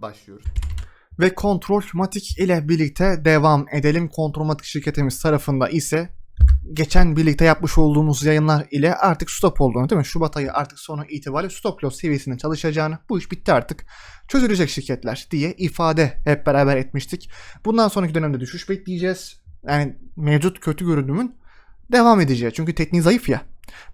başlıyoruz. Ve Kontrolmatik ile birlikte devam edelim. Kontrolmatik şirketimiz tarafında ise geçen birlikte yapmış olduğumuz yayınlar ile artık stop olduğunu değil mi? Şubat ayı artık sonu itibariyle stop loss seviyesinde çalışacağını, bu iş bitti artık, çözülecek şirketler diye ifade hep beraber etmiştik. Bundan sonraki dönemde düşüş bekleyeceğiz. Yani mevcut kötü görünümün devam edeceği. Çünkü tekniği zayıf ya.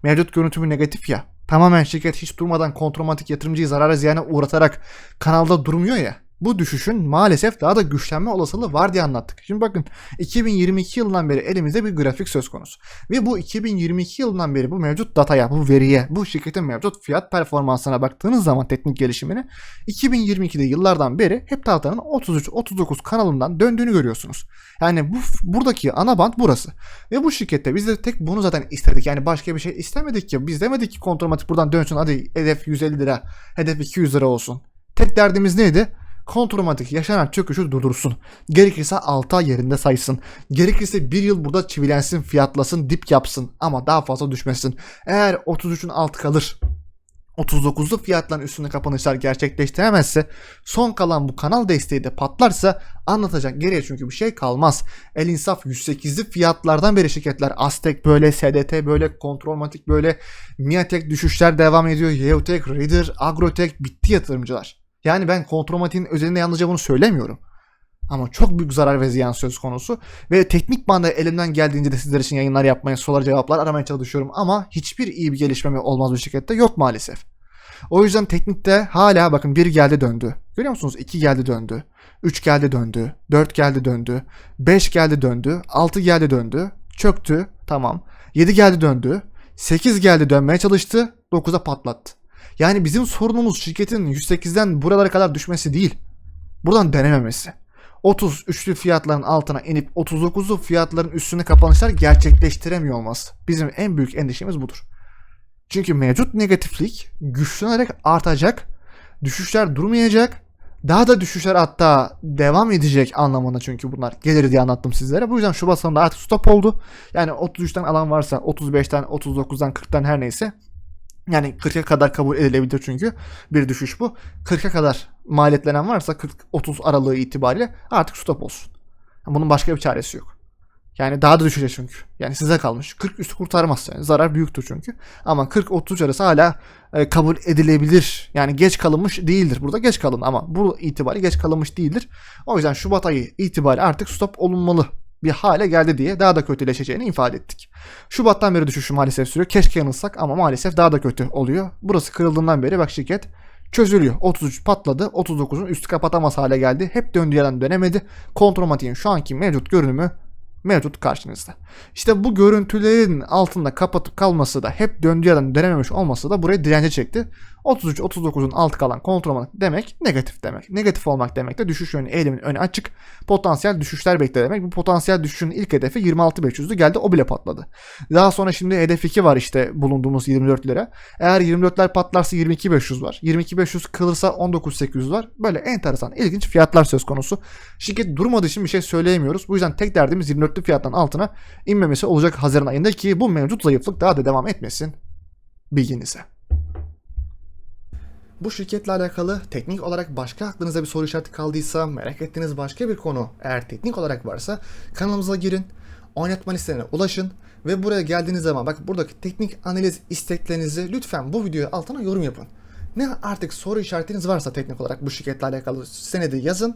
Mevcut görüntümü negatif ya. Tamamen şirket hiç durmadan kontrolmatik yatırımcıyı zarara ziyana uğratarak kanalda durmuyor ya. Bu düşüşün maalesef daha da güçlenme olasılığı var diye anlattık. Şimdi bakın 2022 yılından beri elimizde bir grafik söz konusu. Ve bu 2022 yılından beri bu mevcut dataya, bu veriye, bu şirketin mevcut fiyat performansına baktığınız zaman teknik gelişimini 2022'de yıllardan beri hep tahtanın 33-39 kanalından döndüğünü görüyorsunuz. Yani bu buradaki ana band burası. Ve bu şirkette biz de tek bunu zaten istedik. Yani başka bir şey istemedik ki. Biz demedik ki kontrolmatik buradan dönsün hadi hedef 150 lira, hedef 200 lira olsun. Tek derdimiz neydi? Kontrolmatik yaşanan çöküşü durdursun. Gerekirse 6 ay yerinde saysın. Gerekirse 1 yıl burada çivilensin, fiyatlasın, dip yapsın ama daha fazla düşmesin. Eğer 33'ün altı kalır, 39'lu fiyatların üstünde kapanışlar gerçekleştiremezse son kalan bu kanal desteği de patlarsa anlatacak geriye çünkü bir şey kalmaz. El insaf 108'li fiyatlardan beri şirketler Aztek böyle, SDT böyle, Kontrolmatik böyle, Miatek düşüşler devam ediyor. Yeotek, Reader, Agrotek bitti yatırımcılar. Yani ben kontrolmatiğin özelinde yalnızca bunu söylemiyorum. Ama çok büyük zarar ve ziyan söz konusu. Ve teknik banda elimden geldiğince de sizler için yayınlar yapmaya, sorular cevaplar aramaya çalışıyorum. Ama hiçbir iyi bir gelişme olmaz bu şirkette yok maalesef. O yüzden teknikte hala bakın bir geldi döndü. Görüyor musunuz? 2 geldi döndü. 3 geldi döndü. 4 geldi döndü. 5 geldi döndü. 6 geldi döndü. Çöktü. Tamam. 7 geldi döndü. 8 geldi dönmeye çalıştı. 9'a patlattı. Yani bizim sorunumuz şirketin 108'den buralara kadar düşmesi değil. Buradan denememesi. 30 üçlü fiyatların altına inip 39'lu fiyatların üstüne kapanışlar gerçekleştiremiyor olması. Bizim en büyük endişemiz budur. Çünkü mevcut negatiflik güçlenerek artacak. Düşüşler durmayacak. Daha da düşüşler hatta devam edecek anlamında çünkü bunlar gelir diye anlattım sizlere. Bu yüzden Şubat sonunda artık stop oldu. Yani 33'ten alan varsa 35'ten 39'dan 40'tan her neyse yani 40'a kadar kabul edilebilir çünkü bir düşüş bu. 40'a kadar maliyetlenen varsa 40-30 aralığı itibariyle artık stop olsun. Bunun başka bir çaresi yok. Yani daha da düşecek çünkü. Yani size kalmış. 40 üstü kurtarmaz yani. Zarar büyüktür çünkü. Ama 40-30 arası hala e, kabul edilebilir. Yani geç kalınmış değildir. Burada geç kalın ama bu itibari geç kalınmış değildir. O yüzden Şubat ayı itibari artık stop olunmalı bir hale geldi diye daha da kötüleşeceğini ifade ettik. Şubattan beri düşüşü maalesef sürüyor. Keşke yanılsak ama maalesef daha da kötü oluyor. Burası kırıldığından beri bak şirket çözülüyor. 33 patladı. 39'un üstü kapatamaz hale geldi. Hep döndüğü yerden dönemedi. Kontrolmatiğin şu anki mevcut görünümü mevcut karşınızda. İşte bu görüntülerin altında kapatıp kalması da hep döndüğü yerden dönememiş olması da buraya dirence çekti. 33-39'un altı kalan kontrol demek negatif demek. Negatif olmak demek de düşüş yönü eğilimin önü açık. Potansiyel düşüşler bekle demek. Bu potansiyel düşüşün ilk hedefi 26.500'dü geldi o bile patladı. Daha sonra şimdi hedef 2 var işte bulunduğumuz 24 lira. Eğer 24'ler patlarsa 22.500 var. 22.500 kılırsa 19.800 var. Böyle enteresan ilginç fiyatlar söz konusu. Şirket durmadığı için bir şey söyleyemiyoruz. Bu yüzden tek derdimiz 24'lü fiyattan altına inmemesi olacak Haziran ayında ki bu mevcut zayıflık daha da devam etmesin bilginize. Bu şirketle alakalı teknik olarak başka aklınıza bir soru işareti kaldıysa, merak ettiğiniz başka bir konu eğer teknik olarak varsa kanalımıza girin, oynatma listelerine ulaşın ve buraya geldiğiniz zaman bak buradaki teknik analiz isteklerinizi lütfen bu videoya altına yorum yapın. Ne artık soru işaretiniz varsa teknik olarak bu şirketle alakalı senedi yazın